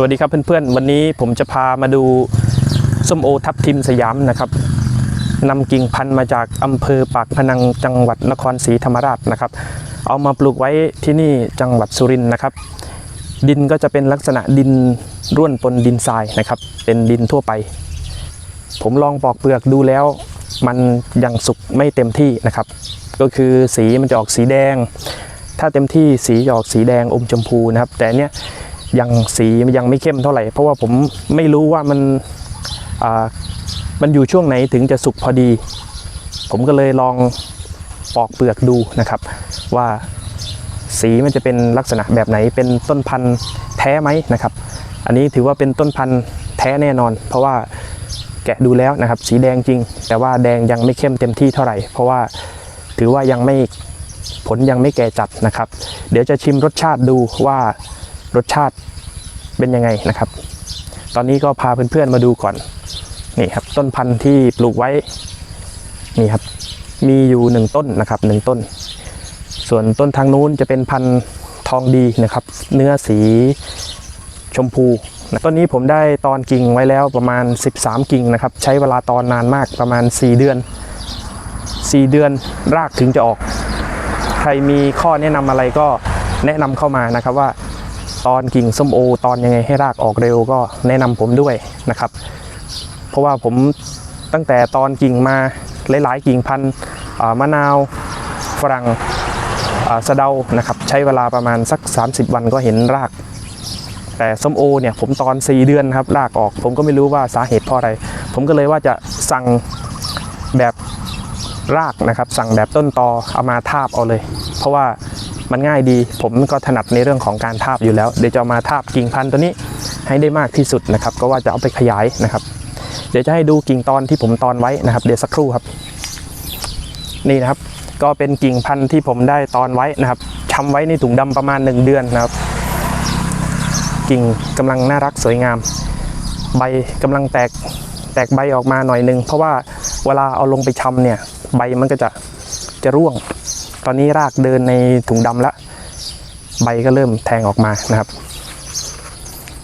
สวัสดีครับเพื่อนๆ วันนี้ผมจะพามาดูส้มโอทับทิมสยามนะครับนำกิ่งพันธุ์มาจากอำเภอปากพนังจังหวัดนครศรีธรรมราชนะครับ เอามาปลูกไว้ที่นี่จังหวัดสุรินทร์นะครับ ดินก็จะเป็นลักษณะดินร่วนปนดินทรายนะครับ เป็นดินทั่วไป ผมลองปอกเปลือกดูแล้ว มันยังสุกไม่เต็มที่นะครับ ก็คือสีมันจะออกสีแดง ถ้าเต็มที่สีจะออกสีแดงอมชมพูนะครับ แต่เนี้ย ยังสีมันยังไม่เข้มเท่าไหร่ เพราะว่าผมไม่รู้ว่ามันมันอยู่ช่วงไหนถึงจะสุกพอดี ผมก็เลยลองปอกเปลือกดูนะครับ ว่าสีมันจะเป็นลักษณะแบบไหนเป็นต้นพันธุ์แท้ไหมนะครับ อันนี้ถือว่าเป็นต้นพันธุ์แท้แน่นอน เพราะว่าแกะดูแล้วนะครับ สีแดงจริง แต่ว่าแดงยังไม่เข้มเต็มที่เท่าไหร่ เพราะว่าถือว่ายังไม่ผลยังไม่แก่จัดนะครับ เดี๋ยวจะชิมรสชาติดูว่า รสชาติเป็นยังไงนะครับ ตอนนี้ก็พาเพื่อนๆมาดูก่อนนี่ครับต้นพันธุ์ที่ปลูกไว้นี่ครับมีอยู่หนึ่งต้นนะครับหนึ่งต้น ส่วนต้นทางนู้นจะเป็นพันธุ์ทองดีนะครับ เนื้อสีชมพูต้นนี้ผมได้ตอนกิ่งไว้แล้วประมาณ 13 กิ่งนะครับ ใช้เวลาตอนนานมากประมาณ 4 เดือน 4 เดือนรากถึงจะออก ใครมีข้อแนะนำอะไรก็แนะนำเข้ามานะครับว่า ตอนกิ่งส้มโอ ตอนยังไงให้รากออกเร็วก็แนะนำผมด้วยนะครับ เพราะว่าผมตั้งแต่ตอนกิ่งมาหลาย ๆ กิ่งพันธุ์มะนาวฝรั่งสะเดานะครับ ใช้เวลาประมาณสัก 30 วันก็เห็นราก แต่ส้มโอเนี่ยผมตอน 4 เดือนครับรากออก ผมก็ไม่รู้ว่าสาเหตุเพราะอะไร ผมก็เลยว่าจะสั่งแบบรากนะครับ สั่งแบบต้นตอเอามาทาบเอาเลย เพราะว่า มันง่ายดี ผมก็ถนัดในเรื่องของการทาบอยู่แล้ว เดี๋ยวจะมาทาบกิ่งพันธุ์ตัวนี้ให้ได้มากที่สุดนะครับ ก็ว่าจะเอาไปขยายนะครับ เดี๋ยวจะให้ดูกิ่งตอนที่ผมตอนไว้นะครับ เดี๋ยวสักครู่ครับ นี่นะครับ ก็เป็นกิ่งพันธุ์ที่ผมได้ตอนไว้นะครับชำไว้ในถุงดำประมาณ 1 เดือนนะครับ กิ่งกำลังน่ารักสวยงาม ใบกำลังแตกแตกใบออกมาหน่อยหนึง เพราะว่าเวลาเอาลงไปชำเนี่ย ใบมันก็จะจะร่วง ตอนนี้รากเดินในถุงดำแล้วใบก็เริ่มแทงออกมานะครับ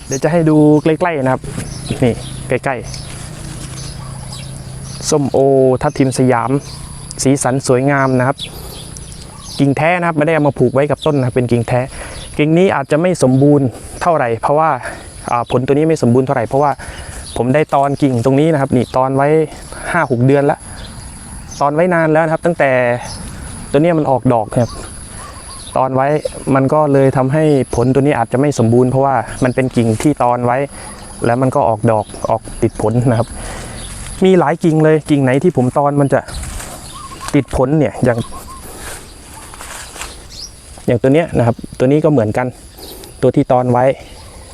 เดี๋ยวจะให้ดูใกล้ๆนะครับ นี่ใกล้ๆส้มโอทับทิมสยาม สีสันสวยงามนะครับ กิ่งแท้นะครับไม่ได้เอามาผูกไว้กับต้นนะเป็นกิ่งแท้ กิ่งนี้อาจจะไม่สมบูรณ์เท่าไหร่ เพราะว่าอ่าผลตัวนี้ไม่สมบูรณ์เท่าไหร่เพราะว่าผมได้ตอนกิ่งตรงนี้นะครับ นี่ตอนไว้ห้าหกเดือนแล้วตอนไว้นานแล้วนะครับ ตั้งแต่ ตัวเนี้ยมันออกดอกครับ ตอนไว้มันก็เลยทำให้ผลตัวนี้อาจจะไม่สมบูรณ์เพราะว่ามันเป็นกิ่งที่ตอนไว้ แล้วมันก็ออกดอกออกติดผลนะครับ มีหลายกิ่งเลยกิ่งไหนที่ผมตอนมันจะติดผลเนี่ยอย่าง อย่างตัวเนี้ยนะครับ ตัวนี้ก็เหมือนกัน ตัวที่ตอนไว้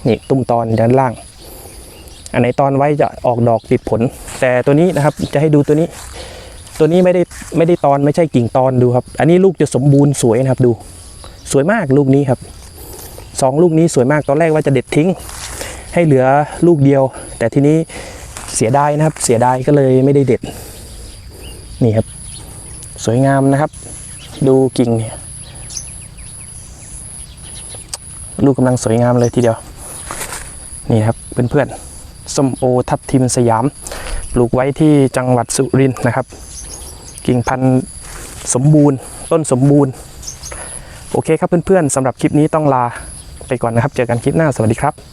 นี่ตุ้มตอนด้านล่าง อันไหนตอนไว้จะออกดอกติดผล แต่ตัวนี้นะครับจะให้ดูตัวนี้ ตัวนี้ไม่ได้ไม่ได้ตอนไม่ใช่กิ่งตอนดูครับ อันนี้ลูกจะสมบูรณ์สวยนะครับดู สวยมากลูกนี้ครับสองลูกนี้สวยมากตอนแรกว่าจะเด็ดทิ้ง ให้เหลือลูกเดียว แต่ทีนี้เสียดายนะครับ เสียดายก็เลยไม่ได้เด็ด นี่ครับ สวยงามนะครับ ดูกิ่งเนี่ยลูกกำลังสวยงามเลยทีเดียว นี่ครับเพื่อนๆส้มโอทับทิมสยาม ปลูกไว้ที่จังหวัดสุรินทร์นะครับ กิ่งพันธุ์สมบูรณ์ ต้นสมบูรณ์ โอเคครับเพื่อนๆสำหรับคลิปนี้ต้องลาไปก่อนนะครับ เจอกันคลิปหน้าสวัสดีครับ